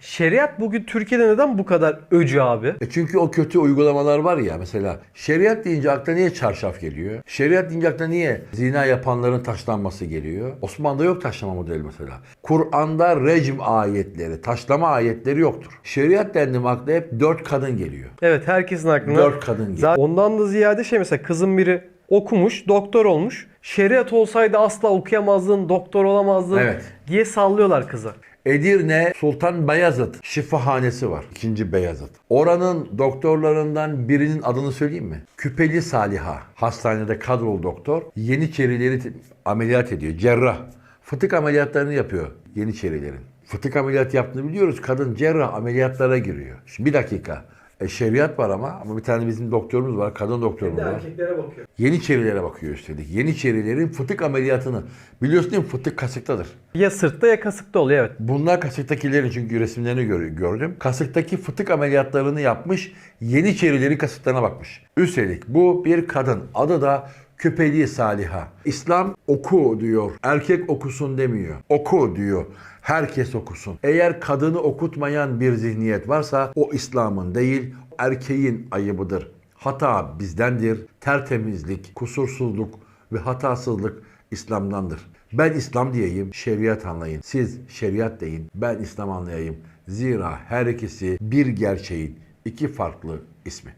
Şeriat bugün Türkiye'de neden bu kadar öcü abi? E çünkü o kötü uygulamalar var ya mesela şeriat deyince akla niye çarşaf geliyor? Şeriat deyince akla niye zina yapanların taşlanması geliyor? Osmanlı'da yok taşlama modeli mesela. Kur'an'da rejim ayetleri, taşlama ayetleri yoktur. Şeriat dendiğim akla hep dört kadın geliyor. Evet herkesin aklına. Dört kadın geliyor. Zaten ondan da ziyade şey mesela kızın biri okumuş, doktor olmuş. Şeriat olsaydı asla okuyamazdın, doktor olamazdın Evet. diye sallıyorlar kıza. Edirne Sultan Beyazıt şifahanesi var. İkinci Beyazıt. Oranın doktorlarından birinin adını söyleyeyim mi? Küpeli Saliha. Hastanede kadrolu doktor. Yeniçerileri te- ameliyat ediyor. Cerrah. Fıtık ameliyatlarını yapıyor Yeniçerilerin. Fıtık ameliyat yaptığını biliyoruz. Kadın cerrah ameliyatlara giriyor. Şimdi bir dakika. E, şeriat var ama ama bir tane bizim doktorumuz var. Kadın doktorumuz var. erkeklere bakıyor. Yeniçerilere bakıyor üstelik. Yeniçerilerin fıtık ameliyatını. Biliyorsun değil mi? Fıtık kasıktadır. Ya sırtta ya kasıkta oluyor evet. Bunlar kasıktakilerin çünkü resimlerini gör- gördüm. Kasıktaki fıtık ameliyatlarını yapmış, Yeniçerilerin kasıklarına bakmış. Üstelik bu bir kadın. Adı da Küpeli Saliha. İslam oku diyor. Erkek okusun demiyor. Oku diyor. Herkes okusun. Eğer kadını okutmayan bir zihniyet varsa o İslam'ın değil, erkeğin ayıbıdır. Hata bizdendir. Tertemizlik, kusursuzluk ve hatasızlık İslam'dandır. Ben İslam diyeyim, şeriat anlayın. Siz şeriat deyin, ben İslam anlayayım. Zira her ikisi bir gerçeğin iki farklı ismi.